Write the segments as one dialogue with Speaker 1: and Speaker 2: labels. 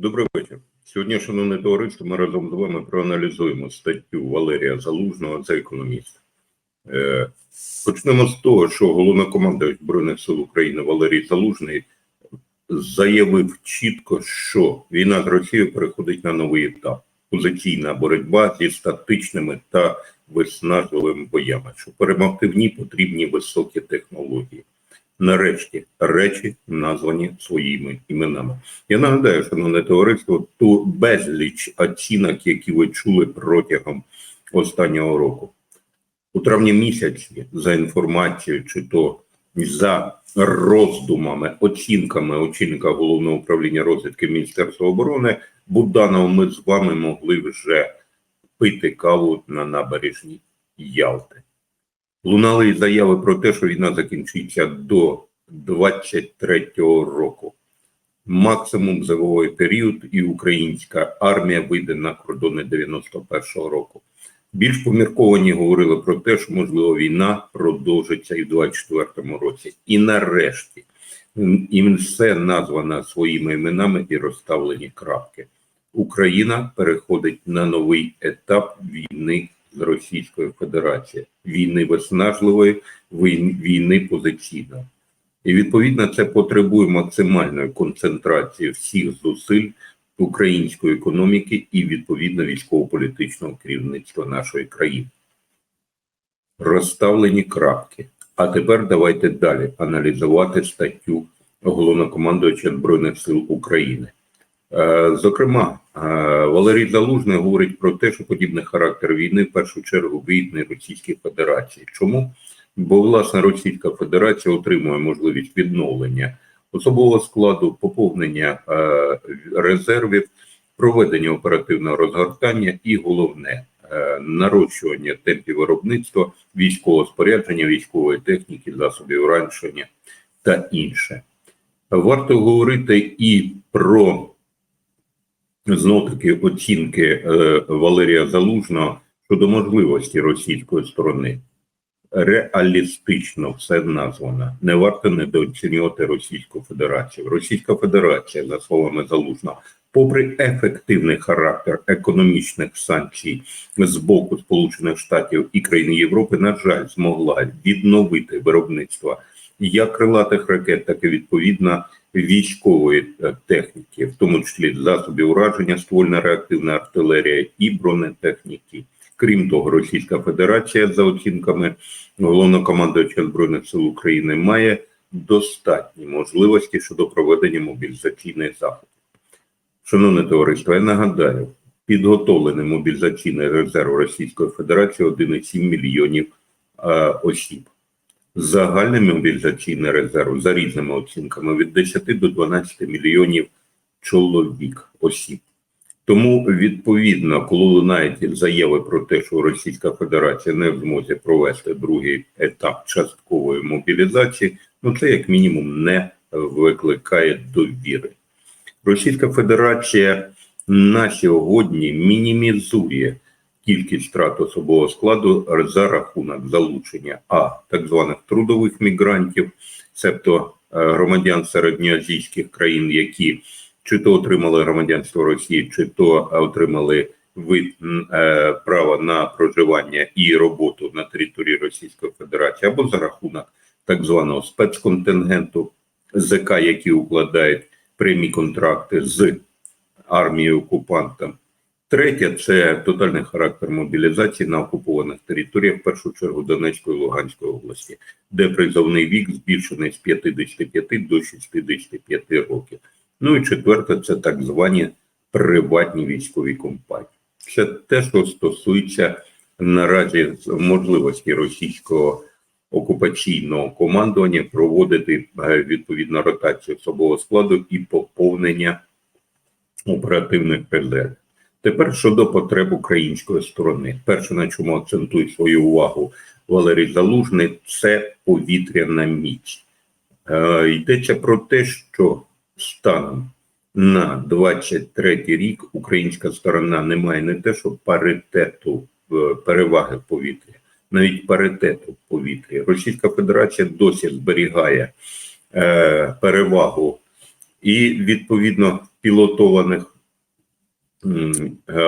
Speaker 1: Добрий вечір. Сьогодні, шановне товариство, ми разом з вами проаналізуємо статтю Валерія Залужного за економіст. Е, почнемо з того, що головнокомандувач Збройних сил України Валерій Залужний заявив чітко, що війна з Росією переходить на новий етап. Позиційна боротьба зі статичними та виснажливими боями. Щоб перемогти в ній потрібні високі технології. Нарешті речі названі своїми іменами. Я нагадаю, шановне товариство, ту безліч оцінок, які ви чули протягом останнього року. У травні місяці, за інформацією, чи то за роздумами, оцінками очільника головного управління розвідки Міністерства оборони Буданова, ми з вами могли вже пити каву на набережній Ялти. Лунали заяви про те, що війна закінчиться до 23-го року. Максимум зимовий період, і українська армія вийде на кордони 91-го року. Більш помірковані говорили про те, що можливо війна продовжиться і в 24-му році. І нарешті і все названо своїми іменами і розставлені крапки. Україна переходить на новий етап війни з Російською Федерацією, війни виснажливої, війни позиційної. І відповідно це потребує максимальної концентрації всіх зусиль української економіки і відповідно військово-політичного керівництва нашої країни. Розставлені крапки. А тепер давайте далі аналізувати статтю головнокомандуюча Збройних сил України. Е, зокрема, е, Валерій Залужний говорить про те, що подібний характер війни в першу чергу вигідний Російській Федерації. Чому? Бо власне Російська Федерація отримує можливість відновлення особового складу, поповнення е, резервів, проведення оперативного розгортання і головне нарощування темпів виробництва, військового спорядження, військової техніки, засобів раншення та інше. Варто говорити і про знов таки оцінки е, Валерія Залужного щодо можливості російської сторони. Реалістично все названо. Не варто недооцінювати Російську Федерацію. Російська Федерація, за словами Залужного, попри ефективний характер економічних санкцій з боку Сполучених Штатів і країн Європи, на жаль, змогла відновити виробництво як крилатих ракет, так і відповідно військової е, техніки, в тому числі засобів ураження, ствольна реактивна артилерія і бронетехніки. Крім того, Російська Федерація, за оцінками головнокомандуюча збройних сил України, має достатні можливості щодо проведення мобілізаційних заходів. Шановне товариство, я нагадаю, підготовлений мобілізаційний резерв Російської Федерації 1,7 мільйонів е, осіб. Загальний мобілізаційний резерв за різними оцінками від 10 до 12 мільйонів чоловік осіб. Тому відповідно, коли лунають заяви про те, що Російська Федерація не в змозі провести другий етап часткової мобілізації, ну це як мінімум не викликає довіри. Російська Федерація на сьогодні мінімізує кількість втрат особового складу за рахунок залучення а так званих трудових мігрантів, цебто е, громадян середньоазійських країн, які чи то отримали громадянство Росії, чи то отримали вид е, права на проживання і роботу на території Російської Федерації, або за рахунок так званого спецконтингенту ЗК, які укладають прямі контракти з армією окупантом. Третє це тотальний характер мобілізації на окупованих територіях, в першу чергу Донецької і Луганської області, де призовний вік збільшений з 55 до 65 років. Ну і четверте, це так звані приватні військові компанії. Це те, що стосується наразі можливості російського окупаційного командування проводити е, відповідну ротацію особового складу і поповнення оперативних резервів. Тепер щодо потреб української сторони, перше, на чому акцентує свою увагу Валерій Залужний, це повітряна міць. Е, Йдеться про те, що станом на 23 рік українська сторона не має не те, що паритету е, переваги в повітрі, навіть паритету в повітрі. Російська Федерація досі зберігає е, перевагу і відповідно пілотованих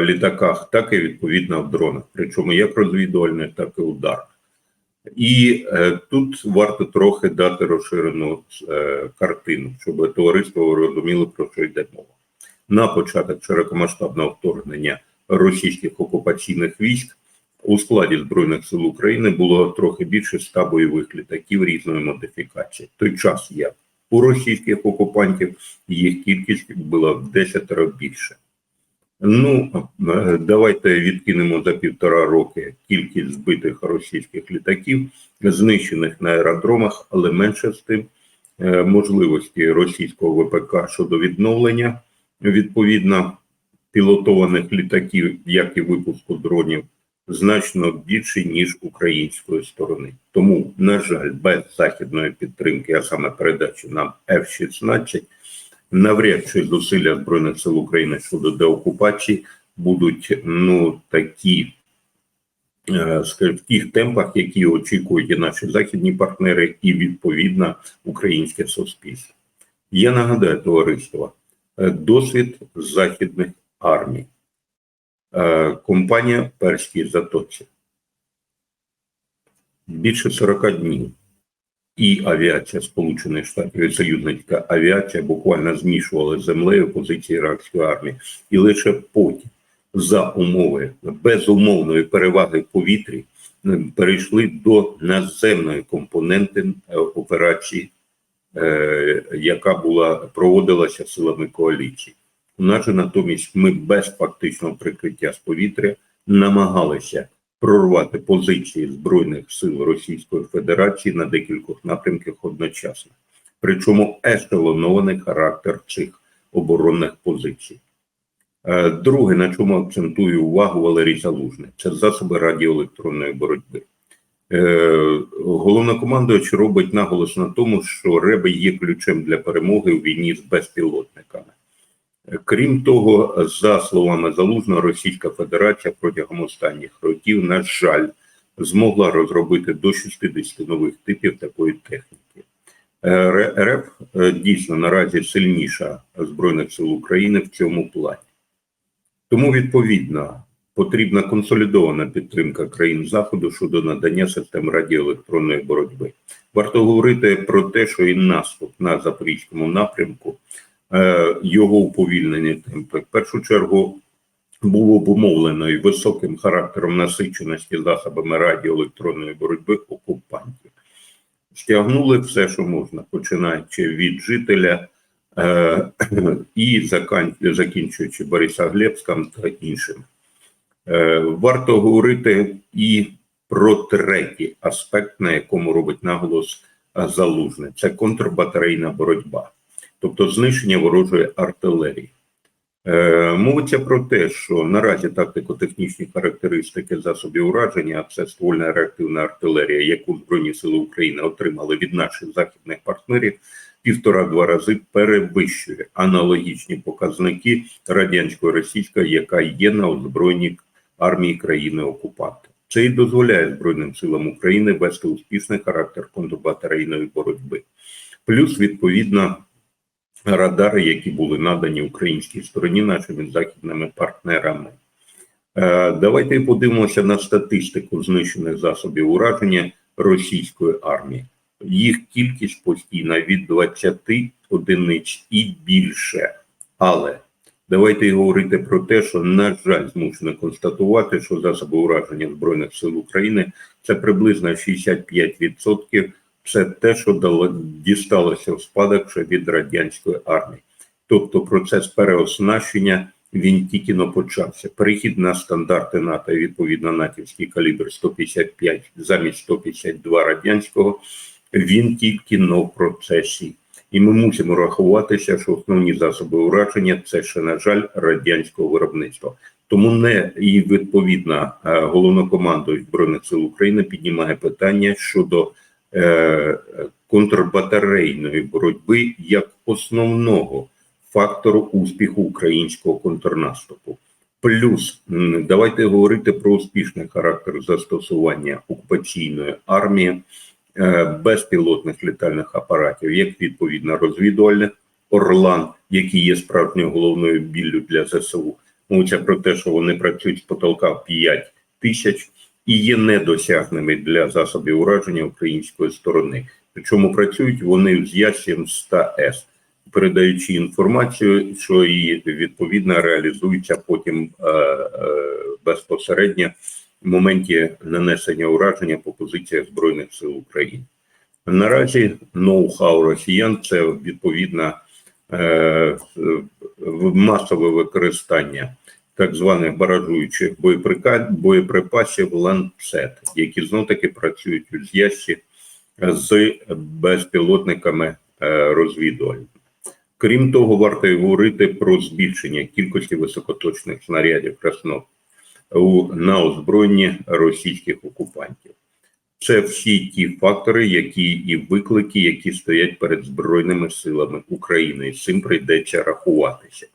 Speaker 1: літаках, так і відповідно в дронах, причому як розвідувальних, так і ударних. І е, тут варто трохи дати розширену е, картину, щоб товариство розуміло, про що йде мова. На початок широкомасштабного вторгнення російських окупаційних військ у складі Збройних сил України було трохи більше ста бойових літаків різної модифікації. Той час як у російських окупантів їх кількість була в десятеро більше. Ну, е, давайте відкинемо за півтора роки кількість збитих російських літаків, знищених на аеродромах, але менше з тим е, можливості російського ВПК щодо відновлення відповідно пілотованих літаків, як і випуску дронів, значно більше ніж української сторони. Тому, на жаль, без західної підтримки, а саме передачі нам F-16, навряд чи зусилля збройних сил України щодо деокупації будуть ну такі. е, в тих темпах, які очікують і наші західні партнери, і відповідно українське суспільство. Я нагадаю товариство, е, досвід західних армій. Е, Компанія Перській Затоці. Більше 40 днів. І авіація Сполучених Штатів союзницька авіація буквально змішували з землею позиції іракської армії. І лише потім, за умови безумовної переваги повітрі, перейшли до наземної компоненти е, операції, е, яка була проводилася силами коаліції. У нас натомість ми без фактичного прикриття з повітря намагалися прорвати позиції збройних сил Російської Федерації на декількох напрямках одночасно. Причому ешелонований характер цих оборонних позицій. Е, Друге, на чому акцентую увагу Валерій Залужний, це засоби радіоелектронної боротьби. Е, Головнокомандуючий робить наголос на тому, що РЕБи є ключем для перемоги у війні з безпілотниками. Крім того, за словами Залужного, Російська Федерація протягом останніх років, на жаль, змогла розробити до 60 нових типів такої техніки. Е, РФ е, дійсно наразі сильніша Збройних сил України в цьому плані. Тому, відповідно, потрібна консолідована підтримка країн Заходу щодо надання систем радіоелектронної боротьби. Варто говорити про те, що і наступ на запорізькому напрямку його уповільнені темпи. В першу чергу було обумовлено і високим характером насиченості засобами радіоелектронної боротьби окупантів. Стягнули все, що можна, починаючи від жителя е, і закінчуючи Борисоглебськом та іншими. Е, варто говорити і про третій аспект, на якому робить наголос е, залужний це контрбатарейна боротьба тобто знищення ворожої артилерії. Е, мовиться про те, що наразі тактико-технічні характеристики засобів ураження, а це ствольна реактивна артилерія, яку Збройні Сили України отримали від наших західних партнерів, півтора-два рази перевищує аналогічні показники радянської російської, яка є на озброєнні армії країни окупанта. Це і дозволяє Збройним силам України вести успішний характер контрбатарейної боротьби. Плюс, відповідно, радари, які були надані українській стороні нашими західними партнерами. Е, Давайте подивимося на статистику знищених засобів ураження російської армії. Їх кількість постійна від 20 одиниць і більше. Але давайте говорити про те, що, на жаль, змушено констатувати, що засоби ураження Збройних сил України це приблизно 65% це те, що дало, дісталося в спадок ще від радянської армії. Тобто процес переоснащення він тільки но почався. Перехід на стандарти НАТО відповідно натівський калібр 155 замість 152 радянського, він тільки но в процесі. І ми мусимо рахуватися, що основні засоби ураження це ще, на жаль, радянського виробництва. Тому не і відповідно е, головнокомандуючий Збройних сил України піднімає питання щодо контрбатарейної боротьби як основного фактору успіху українського контрнаступу. Плюс давайте говорити про успішний характер застосування окупаційної армії е, безпілотних літальних апаратів, як відповідно розвідувальних Орлан, які є справжньою головною біллю для ЗСУ. Мовиться про те, що вони працюють з потолка 5 тисяч і є недосягними для засобів ураження української сторони. Причому працюють вони з ясім 100 С, передаючи інформацію, що і відповідно реалізується потім е, е, безпосередньо в моменті нанесення ураження по позиціях Збройних сил України. Наразі ноу-хау росіян це відповідно е, масове використання так званих баражуючих боєприпасів ланцет, які знов таки працюють у зв'язці з безпілотниками е, розвідувальними. Крім того, варто говорити про збільшення кількості високоточних снарядів краснов на озброєнні російських окупантів. Це всі ті фактори, які і виклики, які стоять перед збройними силами України. І з цим прийдеться рахуватися.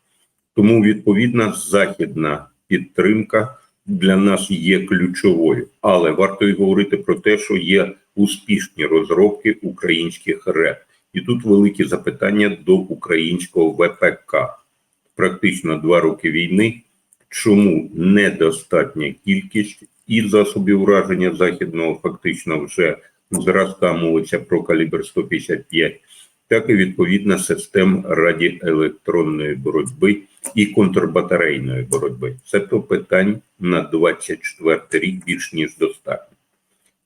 Speaker 1: Тому відповідна західна підтримка для нас є ключовою, але варто й говорити про те, що є успішні розробки українських РЕП. І тут великі запитання до українського ВПК. Практично два роки війни. Чому недостатня кількість і засобів ураження західного фактично вже зразка мовиться про калібр 155, так і відповідна систем радіоелектронної боротьби і контрбатарейної боротьби. Це то питань на 24 рік більш ніж достатньо.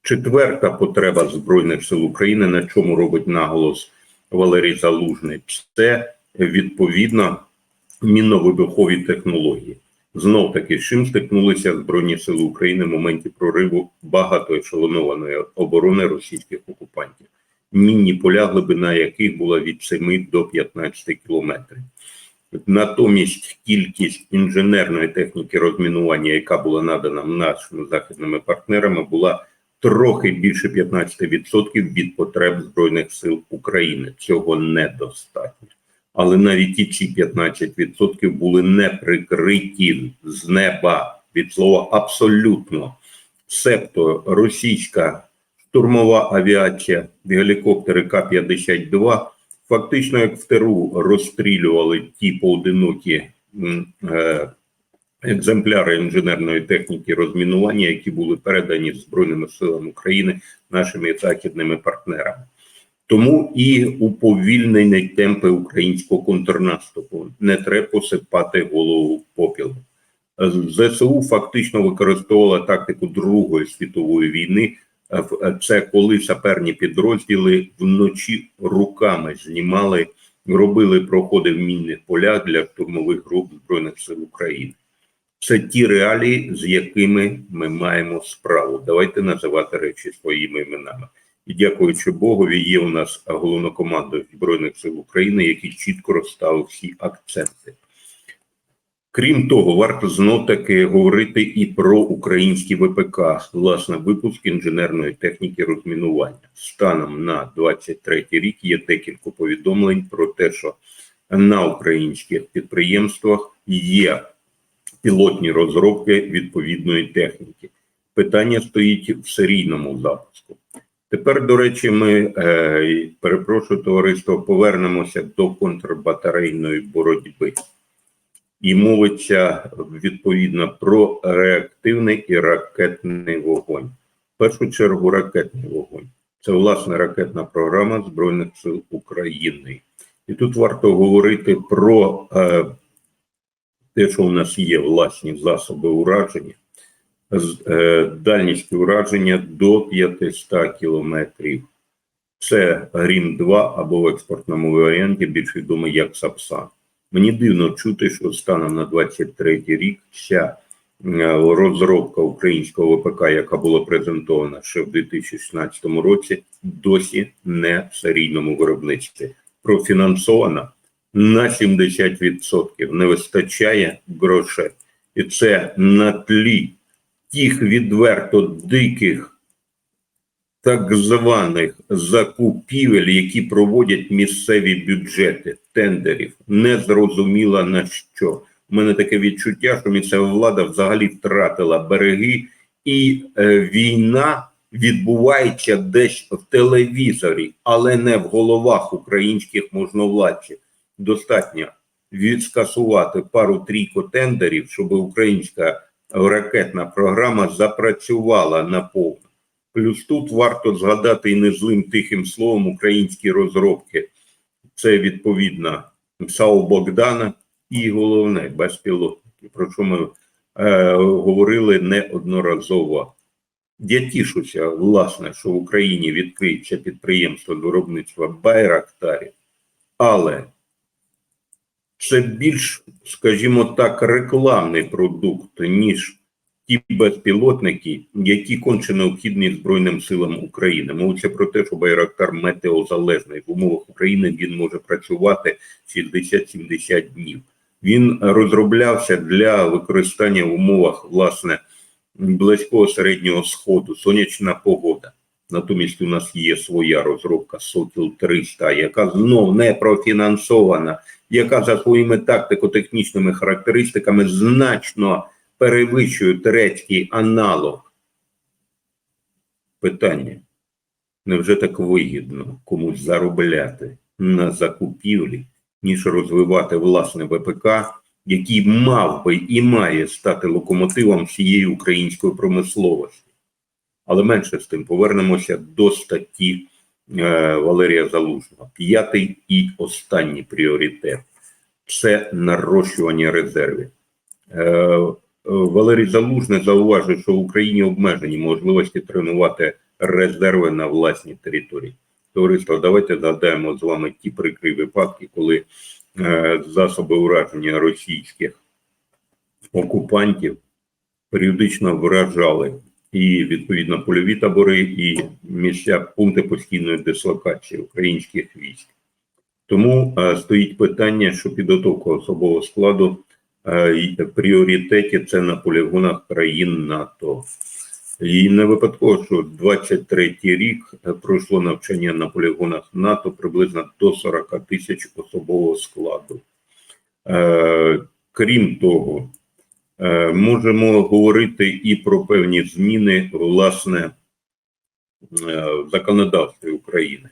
Speaker 1: Четверта потреба Збройних сил України, на чому робить наголос Валерій Залужний, це відповідно мінно-вибухові технології. Знов таки, з чим стикнулися Збройні Сили України в моменті прориву багатоешелонованої оборони російських окупантів, мінні поля, глибина яких була від 7 до 15 кілометрів. Натомість кількість інженерної техніки розмінування, яка була надана нашими західними партнерами, була трохи більше 15% від потреб Збройних сил України. Цього недостатньо. Але навіть і ці 15% були не прикриті з неба від слова абсолютно. Себто російська штурмова авіація, гелікоптери К-52 фактично як в ТРУ розстрілювали ті поодинокі е, екземпляри інженерної техніки розмінування, які були передані Збройними силами України нашими західними партнерами. Тому і уповільнені темпи українського контрнаступу не треба посипати голову попілом. ЗСУ фактично використовувала тактику Другої світової війни. Е, Це коли саперні підрозділи вночі руками знімали, робили проходи в мінних полях для штурмових груп Збройних сил України. Це ті реалії, з якими ми маємо справу. Давайте називати речі своїми іменами. І дякуючи Богові, є у нас головнокомандуючий Збройних сил України, який чітко розставив всі акценти. Крім того, варто знов таки говорити і про українські ВПК, власне, випуск інженерної техніки розмінування. Станом на 23 рік є декілька повідомлень про те, що на українських підприємствах є пілотні розробки відповідної техніки. Питання стоїть в серійному запуску. Тепер, до речі, ми е, перепрошую товариство, повернемося до контрбатарейної боротьби. І мовиться відповідно про реактивний і ракетний вогонь. В першу чергу ракетний вогонь. Це власне ракетна програма Збройних сил України. І тут варто говорити про е, те, що у нас є власні засоби ураження, з е, дальністю ураження до 500 кілометрів. Це Грім 2 або в експортному варіанті більш відомий як Сапсан. Мені дивно чути, що станом на 23 рік вся е, розробка українського ВПК, яка була презентована ще в 2016 році, досі не в серійному виробництві. Профінансована на 70%. Не вистачає грошей. І це на тлі тих відверто диких так званих закупівель, які проводять місцеві бюджети тендерів, не зрозуміла на що. У мене таке відчуття, що місцева влада взагалі втратила береги, і е, війна відбувається десь в телевізорі, але не в головах українських можновладців. достатньо відскасувати пару-трійку тендерів, щоб українська ракетна програма запрацювала наповну. Плюс тут варто згадати і не злим тихим словом українські розробки. Це відповідно САУ Богдана і головне безпілотники, про що ми е, говорили неодноразово. Я тішуся, власне, що в Україні відкриється підприємство виробництва Байрактарів, але це більш, скажімо так, рекламний продукт, ніж ті безпілотники, які конче необхідні Збройним силам України. Мовиться про те, що Байрактар метеозалежний. В умовах України він може працювати 60-70 днів. Він розроблявся для використання в умовах власне близького середнього сходу, сонячна погода. Натомість у нас є своя розробка Сокіл 300, яка знов не профінансована, яка за своїми тактико-технічними характеристиками значно перевищує турецький аналог. Питання. Невже так вигідно комусь заробляти на закупівлі, ніж розвивати власне ВПК, який мав би і має стати локомотивом всієї української промисловості? Але менше з тим повернемося до статті е, Валерія Залужного. П'ятий і останній пріоритет це нарощування резервів. Е, Валерій Залужний зауважив, що в Україні обмежені можливості тренувати резерви на власній території. Товариство, давайте згадаємо з вами ті прикрі випадки, коли е, засоби ураження російських окупантів періодично вражали і відповідно польові табори, і місця пункти постійної дислокації українських військ. Тому е, стоїть питання, що підготовка особового складу е, пріоритеті це на полігонах країн НАТО. І не випадково, що 23-й рік е, пройшло навчання на полігонах НАТО приблизно до 40 тисяч особового складу. Е, крім того, е, можемо говорити і про певні зміни власне е, в законодавстві України.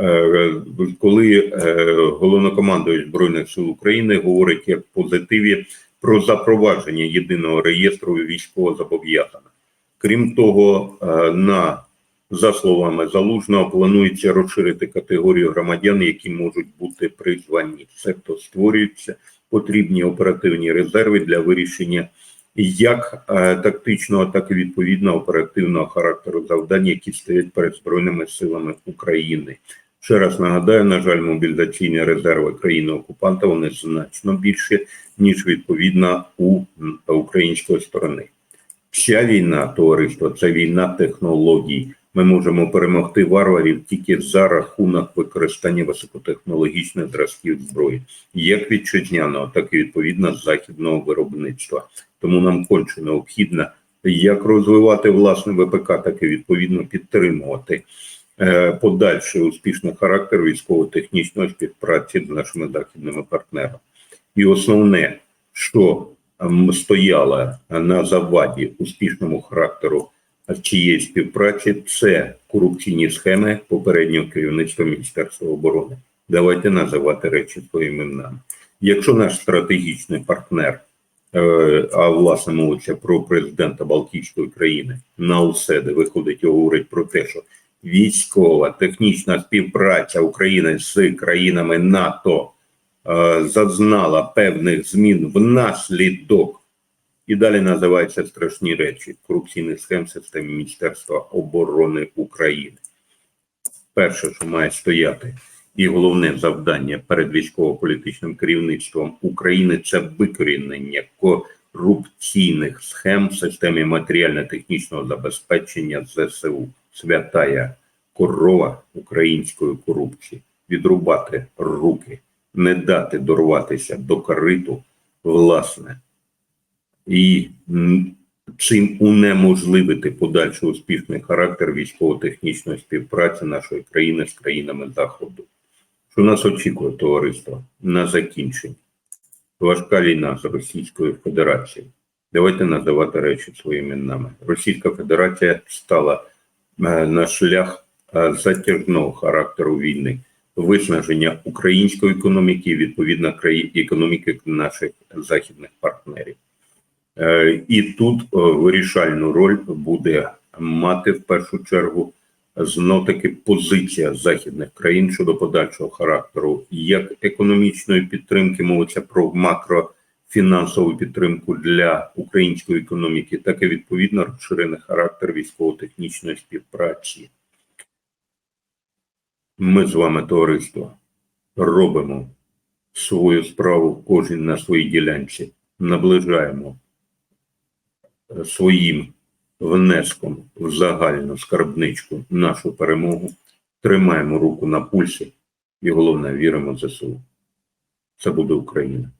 Speaker 1: Е, Коли е, головнокомандуючий Збройних сил України говорить як позитиві про запровадження єдиного реєстру військовозобов'язаних. Крім того, е, на за словами залужного, планується розширити категорію громадян, які можуть бути призвані. Тобто створюються потрібні оперативні резерви для вирішення як тактичного, так і відповідно оперативного характеру завдань, які стоять перед збройними силами України. Ще раз нагадаю, на жаль, мобілізаційні резерви країни-окупанта вони значно більші, ніж відповідно у української сторони. Ця війна, товариство, це війна технологій. Ми можемо перемогти варварів тільки за рахунок використання високотехнологічних зразків зброї, як вітчизняного, так і відповідно західного виробництва. Тому нам конче необхідно як розвивати власне ВПК, так і відповідно підтримувати подальший успішний характер військово-технічної співпраці з нашими західними партнерами. І основне, що м, стояло на заваді успішному характеру цієї співпраці, це корупційні схеми попереднього керівництва Міністерства оборони. Давайте називати речі своїми іменами. Якщо наш стратегічний партнер, е, а власне мовиться про президента Балтійської країни, на усе, де виходить і говорить про те, що військова технічна співпраця України з країнами НАТО е, зазнала певних змін внаслідок і далі називаються страшні речі корупційних схем в системі Міністерства оборони України. Перше, що має стояти, і головне завдання перед військово-політичним керівництвом України це викорінення корупційних схем в системі матеріально-технічного забезпечення ЗСУ. Святая корова української корупції, відрубати руки, не дати дорватися до кориту, власне і м, цим унеможливити подальший успішний характер військово-технічної співпраці нашої країни з країнами Заходу. Що нас очікує товариство на закінчення? Важка війна з Російською Федерацією. Давайте називати речі своїми іменами. Російська Федерація стала на шлях е, затяжного характеру війни. виснаження української економіки відповідно краї- економіки наших західних партнерів. Е, І тут е, вирішальну роль буде мати в першу чергу знов таки позиція західних країн щодо подальшого характеру як економічної підтримки, мовиться про макрофінансову підтримку для української економіки, так і відповідно розширений характер військово-технічної співпраці. Ми з вами, товариство, робимо свою справу кожен на своїй ділянці, наближаємо е, своїм внеском в загальну скарбничку нашу перемогу, тримаємо руку на пульсі і головне віримо в ЗСУ. Це буде Україна.